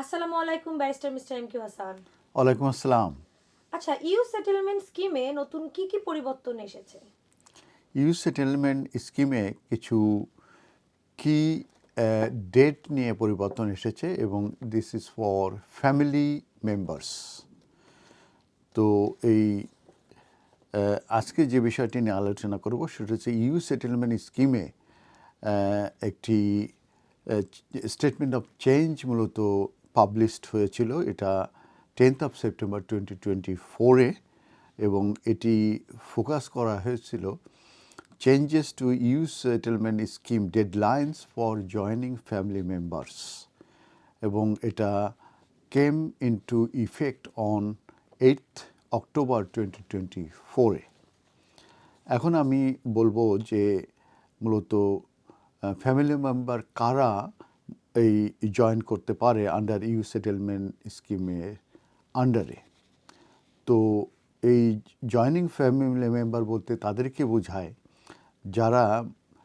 আসসালামু আলাইকুম barrister mister M Q Hasan. ওয়ালাইকুম আসসালাম। আচ্ছা ইউ সেটেলমেন্ট স্কিমে নতুন কি কি পরিবর্তন এসেছে? ইউথ সেটেলমেন্ট স্কিমে কিছু কি ডেট নিয়ে পরিবর্তন এসেছে এবং this is for family members তো এই আজকে যে বিষয়টি নিয়ে আলোচনা করব সেটা হচ্ছে ইউ সেটেলমেন্ট স্কিমে একটি স্টেটমেন্ট অফ চেঞ্জ মূলত পাবলিশড হয়েছিল, এটা tenth of September twenty twenty ফোরে এবং এটি ফোকাস করা হয়েছিল changes to EU's settlement scheme deadlines for joining family members এবং এটা came into effect on eight October twenty twenty ফোরে এখন আমি বলব যে মূলত ফ্যামিলি মেম্বার কারা এই জয়েন করতে পারে আন্ডার ইউ সেটেলমেন্ট স্কিমের আন্ডারে তো এই জয়নিং ফ্যামিলি মেম্বার বলতে তাদেরকে বোঝায় যারা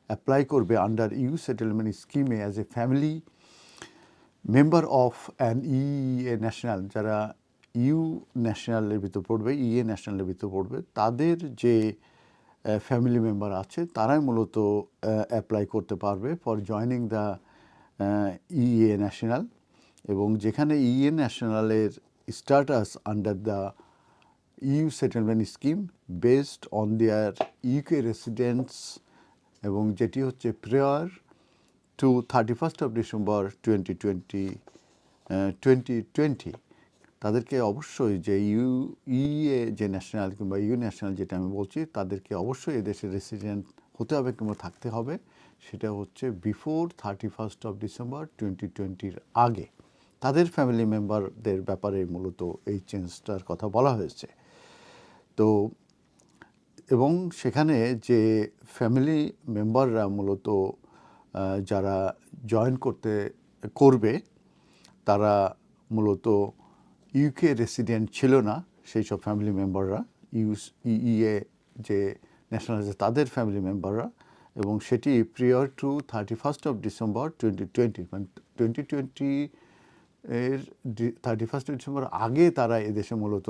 অ্যাপ্লাই করবে আন্ডার ইউ সেটেলমেন্ট স্কিমে as a family member of an E A national যারা ইউ ন্যাশনালের ভিতর পড়বে ই এ ন্যাশনালের ভিতর পড়বে, তাদের যে ফ্যামিলি মেম্বার আছে, তারাই মূলত অ্যাপ্লাই করতে পারবে for joining the EA national এবং যেখানে EA ন্যাশনালের status under the EU settlement scheme based on their UK residents এবং যেটি হচ্ছে prior to thirty first of December twenty twenty twenty twenty তাদেরকে অবশ্যই যে ইউ ইএ যে ন্যাশনাল কিংবা ইউ ন্যাশনাল যেটা আমি বলছি, তাদেরকে অবশ্যই এদেশের রেসিডেন্ট হতে হবে কিংবা থাকতে হবে। সেটা হচ্ছে before thirty first of December twenty টোয়েন্টির আগে। তাদের ফ্যামিলি মেম্বারদের ব্যাপারে মূলত এই চেঞ্জটার কথা বলা হয়েছে। তো, এবং সেখানে যে ফ্যামিলি মেম্বাররা মূলত যারা জয়েন করতে, করবে, তারা মূলত ইউকে রেসিডেন্ট ছিল না, সেই সব ফ্যামিলি মেম্বাররা ইউস ইএ যে ন্যাশনাল তাদের ফ্যামিলি মেম্বাররা এবং সেটি prior to thirty first of December twenty twenty মানে টোয়েন্টি টোয়েন্টি এর থার্টি ফার্স্ট ডিসেম্বর আগে তারা এদেশে মূলত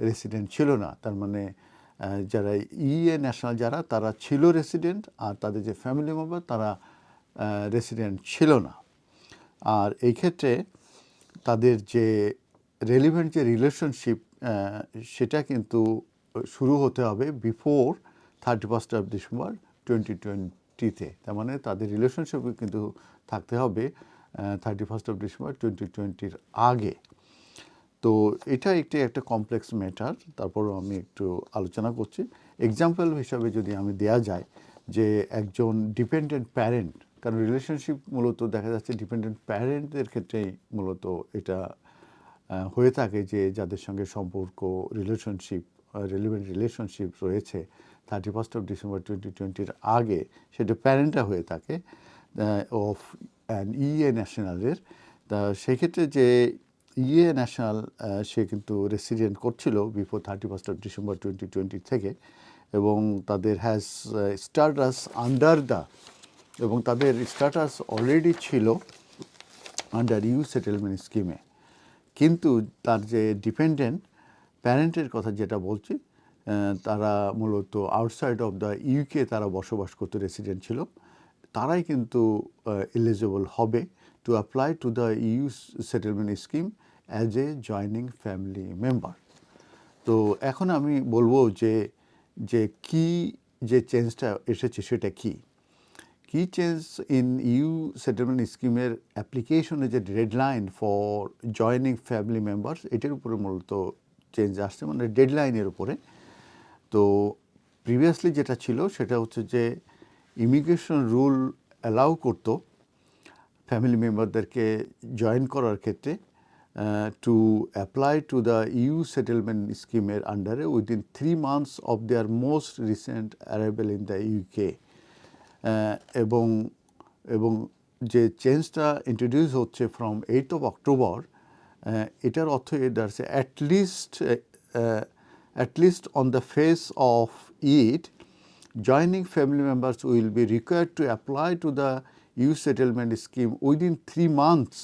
রেসিডেন্ট ছিল না। তার মানে যারা ইএ ন্যাশনাল যারা, তারা ছিল রেসিডেন্ট আর তাদের যে ফ্যামিলি মেম্বার তারা রেসিডেন্ট ছিল না। আর এই ক্ষেত্রে তাদের যে রেলিভেন্ট যে রিলেশনশিপ সেটা কিন্তু শুরু হতে হবে before thirty first of December twenty টোয়েন্টিতে তার মানে তাদের রিলেশনশিপ কিন্তু থাকতে হবে thirty first of December twenty টোয়েন্টির আগে। তো এটা একটি, একটা কমপ্লেক্স ম্যাটার তারপরও আমি একটু আলোচনা করছি। এক্সাম্পল হিসাবে যদি আমি দেয়া যায় যে একজন ডিপেন্ডেন্ট প্যারেন্ট কারণ রিলেশনশিপ মূলত দেখা যাচ্ছে ডিপেন্ডেন্ট প্যারেন্টদের ক্ষেত্রেই মূলত এটা হয়ে থাকে যে যাদের সঙ্গে সম্পর্ক রিলেশনশিপ রেলিভেন্ট রিলেশনশিপ রয়েছে thirty first of December twenty টোয়েন্টির আগে সেটা প্যারেন্টরা হয়ে থাকে অফ অ্যান ইএ ন্যাশনালের তা সেক্ষেত্রে যে ইএ ন্যাশনাল সে কিন্তু রেসিডেন্ট করছিল before thirty first of December twenty twenty থেকে এবং তাদের হ্যাজ স্টার্টাস আন্ডার দ্য এবং তাদের স্টার্টাস অলরেডি ছিল আন্ডার ইউ সেটেলমেন্ট স্কিমে কিন্তু তার যে ডিপেন্ডেন্ট প্যারেন্টের কথা যেটা বলছি তারা মূলত আউটসাইড অফ দ্য ইউকে তারা বসবাস করতে রেসিডেন্ট ছিল। তারাই কিন্তু এলিজিবল হবে to apply to the EU settlement scheme as a joining family member তো এখন আমি বলব যে যে কি, যে চেঞ্জটা এসেছে সেটা কি? কি চেঞ্জ ইন ইউ সেটেলমেন্ট স্কিমের অ্যাপ্লিকেশনের যে deadline for joining family members এটার উপরে মূলত চেঞ্জ আসছে মানে ডেডলাইনের উপরে। তো প্রিভিয়াসলি যেটা ছিল, সেটা হচ্ছে যে ইমিগ্রেশন রুল অ্যালাউ করতো ফ্যামিলি মেম্বারদেরকে জয়েন করার ক্ষেত্রে to apply to the EU settlement স্কিমের আন্ডারে within three months of their most recent arrival in the UK এবং এবং যে চেঞ্জটা ইন্ট্রোডিউস হচ্ছে ফ্রম এইট অফ অক্টোবর এটার অর্থ এ দাঁড়াচ্ছে at least at least on the face of it joining family members will be require to apply to the EU settlement scheme within three months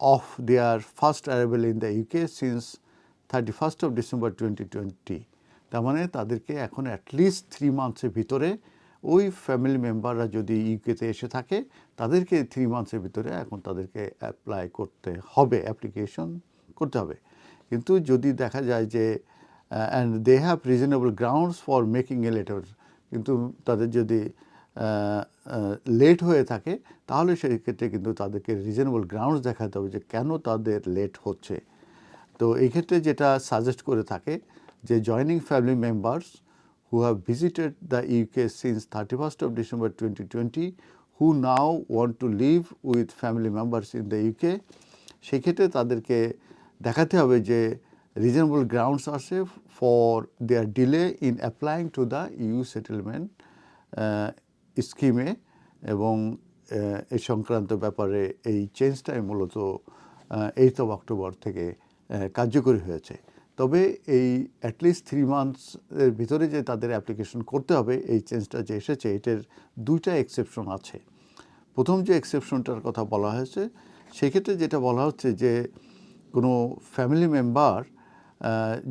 of their first arrival in the UK since thirty first of December twenty twenty তার মানে তাদেরকে এখন at least three মান্থসের ভিতরে ওই family মেম্বাররা যদি ইউকেতে এসে থাকে, তাদেরকে থ্রি মান্থসের ভিতরে এখন তাদেরকে অ্যাপ্লাই করতে হবে অ্যাপ্লিকেশন করতে হবে। কিন্তু যদি দেখা যায় যে and they have reasonable grounds for making a letter কিন্তু তাদের যদি লেট হয়ে থাকে, তাহলে সেই ক্ষেত্রে কিন্তু তাদেরকে রিজনেবল গ্রাউন্ডস দেখাতে হবে যে কেন তাদের লেট হচ্ছে। তো এই ক্ষেত্রে যেটা সাজেস্ট করে থাকে যে joining family members who have visited the UK since 31st of December 2020 who now want to live with family members in the UK সেক্ষেত্রে তাদেরকে দেখাতে হবে যে রিজনেবল গ্রাউন্ডস আছে for their delay in applying to the EU settlement স্কিমে এবং আহ, এই সংক্রান্ত ব্যাপারে এই চেঞ্জটাই মূলত এইট অফ অক্টোবর থেকে আহ, কার্যকরী হয়েছে। তবে এই অ্যাটলিস্ট থ্রি মান্থসের ভিতরে যে তাদের অ্যাপ্লিকেশন করতে হবে, এই চেঞ্জটা যে এসেছে, এটার দুইটা এক্সেপশন আছে। প্রথম যে এক্সেপশনটার কথা বলা হয়েছে, সেক্ষেত্রে যেটা বলা হচ্ছে যে কোনো ফ্যামিলি মেম্বার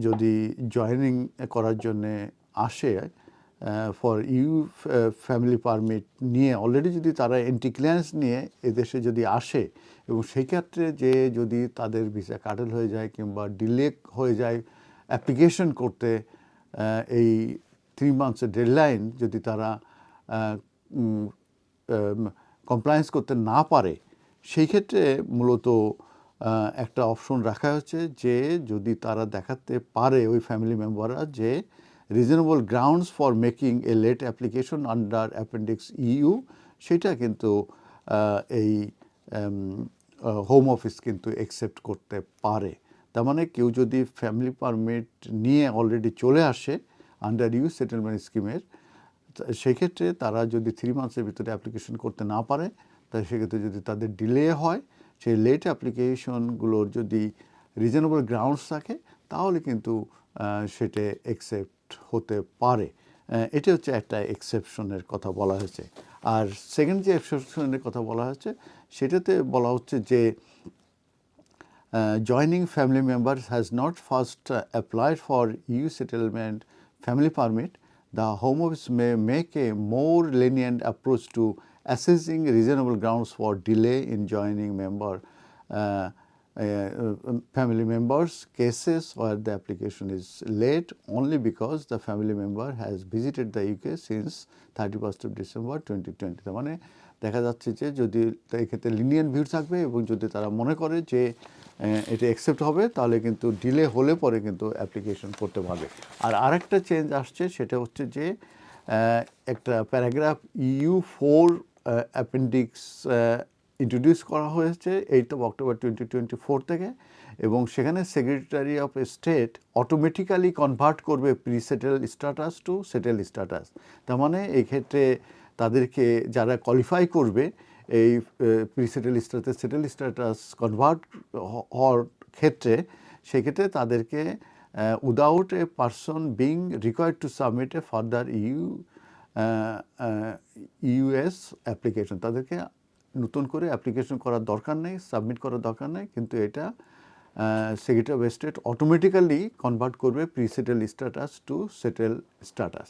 যদি জয়েনিং করার জন্যে আসে ফর ইউ ফ্যামিলি পারমিট নিয়ে অলরেডি যদি তারা এন্টি ক্লিয়ারেন্স নিয়ে এদেশে যদি আসে, এবং সেই ক্ষেত্রে যে যদি তাদের ভিসা কাটেল হয়ে যায় কিংবা ডিলে হয়ে যায় অ্যাপ্লিকেশন করতে এই থ্রি মান্থসের ডেডলাইন যদি তারা কমপ্লায়েন্স করতে না পারে, সেই ক্ষেত্রে মূলত একটা অপশন রাখা হচ্ছে যে যদি তারা দেখাতে পারে ওই ফ্যামিলি মেম্বাররা যে reasonable grounds for making a late application under appendix EU সেটা কিন্তু এই হোম অফিস কিন্তু অ্যাকসেপ্ট করতে পারে। তার মানে কেউ যদি ফ্যামিলি পারমিট নিয়ে অলরেডি চলে আসে আন্ডার ইউ সেটেলমেন্ট স্কিমের সেক্ষেত্রে তারা যদি থ্রি মান্থসের ভিতরে অ্যাপ্লিকেশন করতে না পারে তাহলে সেক্ষেত্রে যদি তাদের ডিলে হয়, সেই লেট অ্যাপ্লিকেশনগুলোর যদি রিজনেবল গ্রাউন্ডস থাকে, তাহলে কিন্তু সেটা অ্যাকসেপ্ট হতে পারে। এটা হচ্ছে একটা এক্সেপশনের কথা বলা হয়েছে। আর সেকেন্ড যে এক্সেপশনের কথা বলা হয়েছে, সেটাতে বলা হচ্ছে যে joining family member has not first applied for EU settlement family permit the Home Office may make a more lenient approach to assessing reasonable grounds for delay in joining member uh, uh, family members cases where the application is late only because the family member has visited the UK since 31st of December 2020 তার মানে দেখা যাচ্ছে যে যদি এক্ষেত্রে লিনিয়ান view থাকবে এবং যদি তারা মনে করে যে আহ, এটা অ্যাকসেপ্ট হবে তাহলে কিন্তু ডিলে হলে পরে কিন্তু অ্যাপ্লিকেশন করতে পারবে। আর আরেকটা চেঞ্জ আসছে সেটা হচ্ছে যে একটা paragraph EU four appendix introduce করা হয়েছে eight of October twenty twenty four থেকে এবং সেখানে secretary of state automatically convert করবে pre settle status to settle status তার মানে এই ক্ষেত্রে তাদেরকে যারা কোয়ালিফাই করবে এই pre settle status settle status convert হওয়ার ক্ষেত্রে সেক্ষেত্রে তাদেরকে without a person being required to submit a further EU US application তাদেরকে নতুন করে অ্যাপ্লিকেশন করার দরকার নেই সাবমিট করার দরকার নেই, কিন্তু এটা secretary of state automatically convert করবে presettled status to settled status